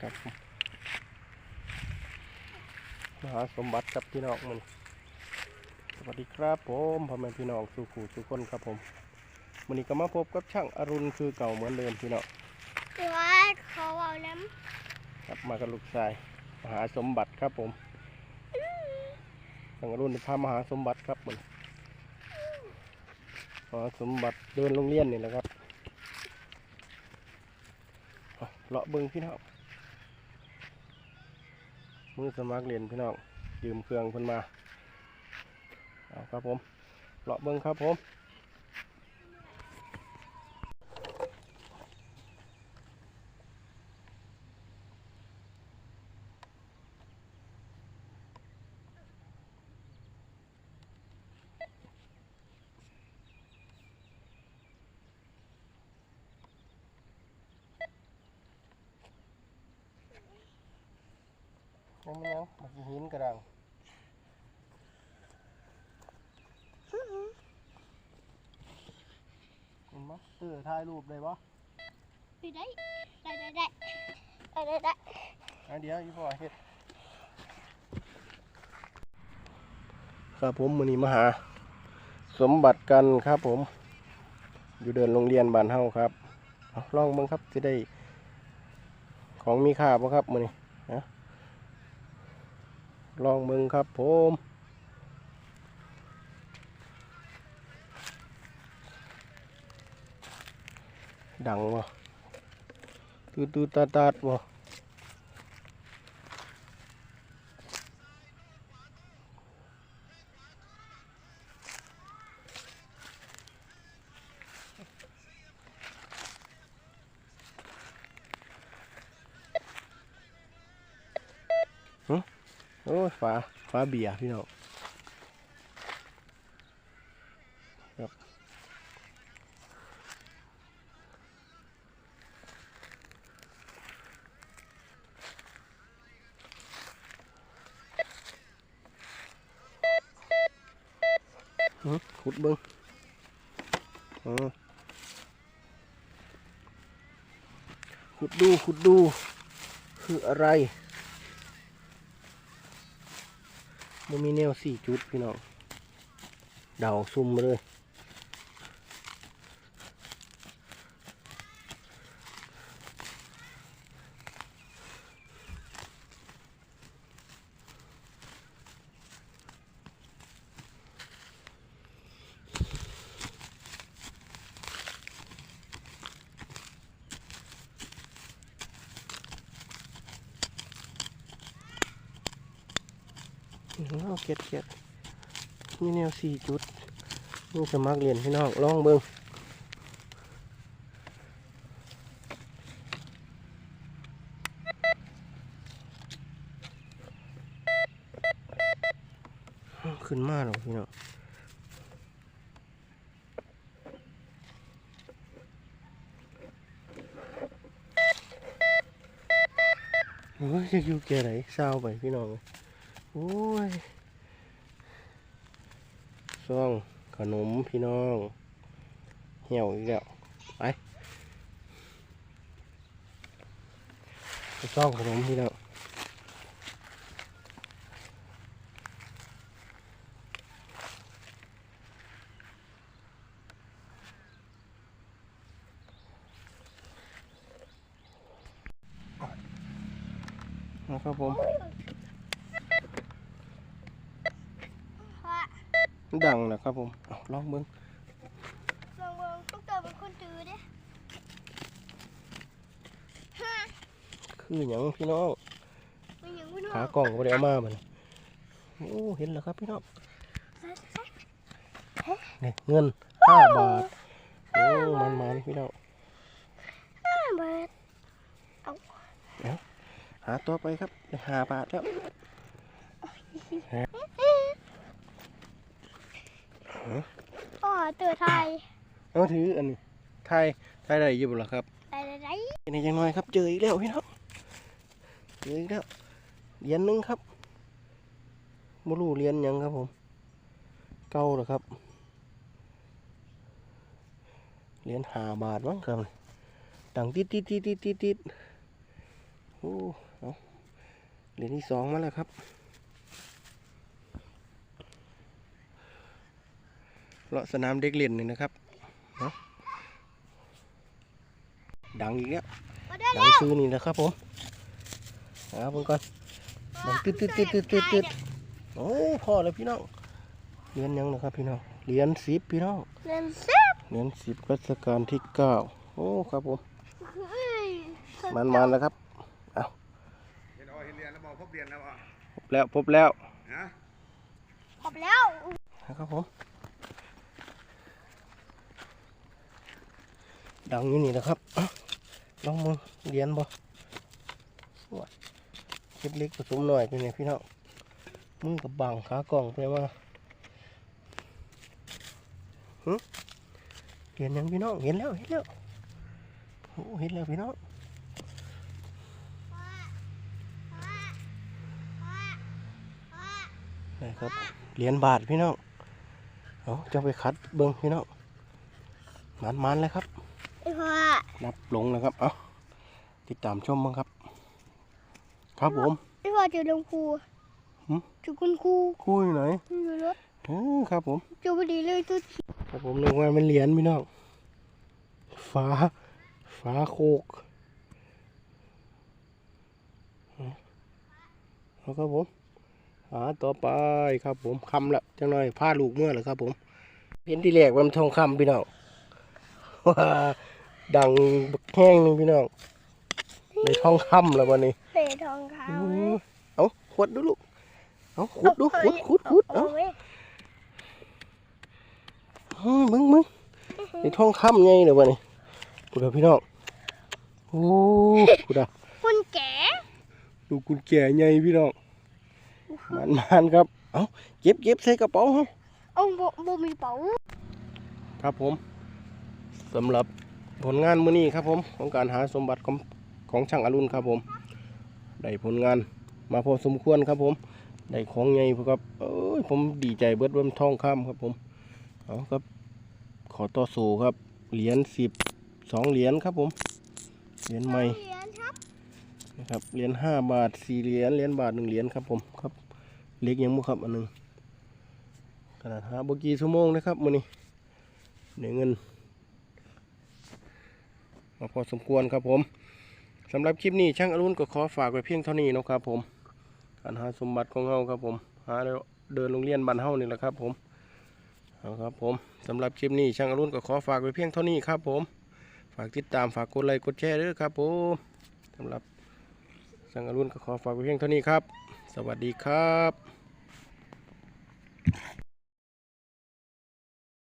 ครับมหาสมบัติครับพี่น้องมันสวัสดีครับผมพ่อแม่พี่น้องสู่ขู่สู่คนครับผมวันนี้ก็มาพบกับช่างอรุณคือเก่าเหมือนเดิมพี่น้องตัวเขาเอาน้ครับมากับลูกชายมหาสมบัติครับผมช่างอรุณพามหาสมบัติครับมันมหาสมบัติเดินโรงเรียนนี่แหละครับเอาเลาะเบิ้งพี่น้อง มือสมัครเรียนพี่น้องยืมเครื่องเพิ่นมาเอาครับผมเลาะเบิ้งครับผม ยังไม่ยังมาสิหินกระดังเห็นปะเตือถ่ายรูปได้ปะำไปได้ได้ได้ได้ได้ได้ได้อันเดียวอีพ่อเฮ็ดครับผมมือนี้มาหา สมบัติกันครับผม อยู่เดินโรงเรียนบ้านเฮาครับเอาลองเบิ่งครับจะได้ของมีค่าบ่ครับมือนี้นะ ลองมึงครับผมดังบ่ตูดตูดตาตาดบ่ โอ้ยฝาฝาเบียร์พี่น้องครับขุดเบิ้งอ๋อขุดดูขุดดู คืออะไร มันมีแนวสี่จุดพี่น้องเดาซุ่มเลย เอาเก็ดเก็ดนี่แนวสี่จุดนี่สมัครเรียนพี่น้องลองเบิ้งขึ้นมาหรอกพี่น้องโอ้ยจะอยู่แก่ไหนเศร้าไปพี่น้อง โอ้ยซ่องขนมพี่น้องเหี่ยวอีกแล้วไปซ่องขนมพี่น้องนะครับผม พระ ดังนะครับผมเอาลองเบิ้งลองเบิ่งต้องเติมเป็นคนถือเด้ฮะคืออย่างพี่น้องมันยังไม่รู้ขากล่องก็บ่ได้เอามาเหมือนโอ้เห็นแล้วครับพี่น้องนี่เงินห้าบาทโอ้มันมันๆพี่น้องเบิดหาตัวไปครับได้ห้าบาทแล้ว อ๋อเตือไทยเอาถืออันนี้ไทยไทยได้อยี่บุล่ะครับได้ได้ได้นี่ยังน้อยครับเจออีกแล้วพี่น้องเจออีกแล้วเหรียญหนึงครับมรู้เหรียญหยังครับผม เก่าเหรอครับเหรียญห้าบาทมั้งครับดังติดติดติดติดติดติดโอ้เอาเหรียญที่สองมาแล้วครับ เลาะสนามเด็กเล่นนี่นะครับเนาะดังอีกแล้วมาได้ดังซื้อนี่นะครับผมเอาเพิ่งก่อนดังตึ๊ดตึ๊ดตึ๊ดตึ๊ดตึ๊ดตึ๊ดโอ้พอแล้วพี่น้องเหรียญยังนะครับพี่น้องเหรียญสิบพี่น้องเล่นเซ็บเหรียญสิบรัชกาลที่เก้าโอ้ครับผมเฮ้ยมันมันแล้วครับเห็นเอาเห็นเรียนแล้วบอกพบเรียนแล้วอะพบแล้วพบแล้วฮะขอบแล้วนะครับผม ดังอยู่นี่นะครับลองมือเหรียญบ่สวยเล็กเล็กผสมหน่อยเป็นไงพี่น้องมือกับบังขากล่องไปมาเหรียญยังพี่น้องเห็นแล้วเห็นแล้วโอ้เห็นแล้วพี่น้องนะครับเหรียญบาทพี่น้องเอาจะไปคัดเบิ้งพี่น้องมันมันๆเลยครับ พ่อนับลงนะครับ เอาติดตามชมมั้งครับ ครับผมไอ้พ่อเจอหลวงครูหึเจอคุณครูคุยไหนอยู่รถเออครับผมเจอพอดีเลยตุ๊ดครับผมนึกว่ามันเหรียญพี่น้องฝาฝาโคกเอาครับผมหาต่อไปครับผมคำละจังหน่อยผ้าลูกเมื่อเหรอครับผมเห็นที่แรกว่ามันทองคำพี่น้องว่า ดังบักแห้งหนึงพี่น้องในทองคำแล้ววันนี้เป๋ทองคอืำมเอาขวดดูลูกเอาขุดดูขุดขุดขุดเอาไว้เฮ้ยมึงมึงไอ้ทองคำไงเดี๋ยววะนี่กูเดี๋ยวพี่น้องโอ้กูเดาคุณแก่ดูกุญแจไงพี่น้องมันมันครับเอาเก็บเก็บใส่กระเป๋าเฮาเอาโบโบมีเป๋าครับผมสำหรับ ผลงานมื้อนี้ครับผมของการหาสมบัติของของช่างอรุณครับผมได้ผลงานมาพอสมควรครับผมได้ของไงครับเอ้ยผมดีใจเบิดเบิ่มทองคำครับผมเอาครับ ขอต่อสู้ครับเหรียญสิบสองเหรียญครับผมเหรียญใหม่เหรียญครับนะครับเหรียญห้าบาทสี่เหรียญเหรียญบาทหนึ่งเหรียญครับผมครับเล็กยังมุครับอันหนึ่งขนาดหาบกีชั่วโมงนะครับมื้อนี้ได้เงินาพอสมควรครับผมสำหรับคลิปนี้ช่างอรุณก็ขอฝากไว้เพียงเท่านี้นะครับผมการหาสมบัติของเฮาครับผมหาแล้วเดินโรงเรียนบ้านเฮานี่แหละครับผมเอาครับผมสำหรับคลิปนี้ช่างอรุณก็ขอฝากไว้เพียงเท่านี้ครับผมฝากติดตามฝากกดไลค์กดแชร์ด้วยครับผมสำหรับช่างอรุณก็ขอฝากไว้เพียงเท่านี้ครับ สวัสดีครับ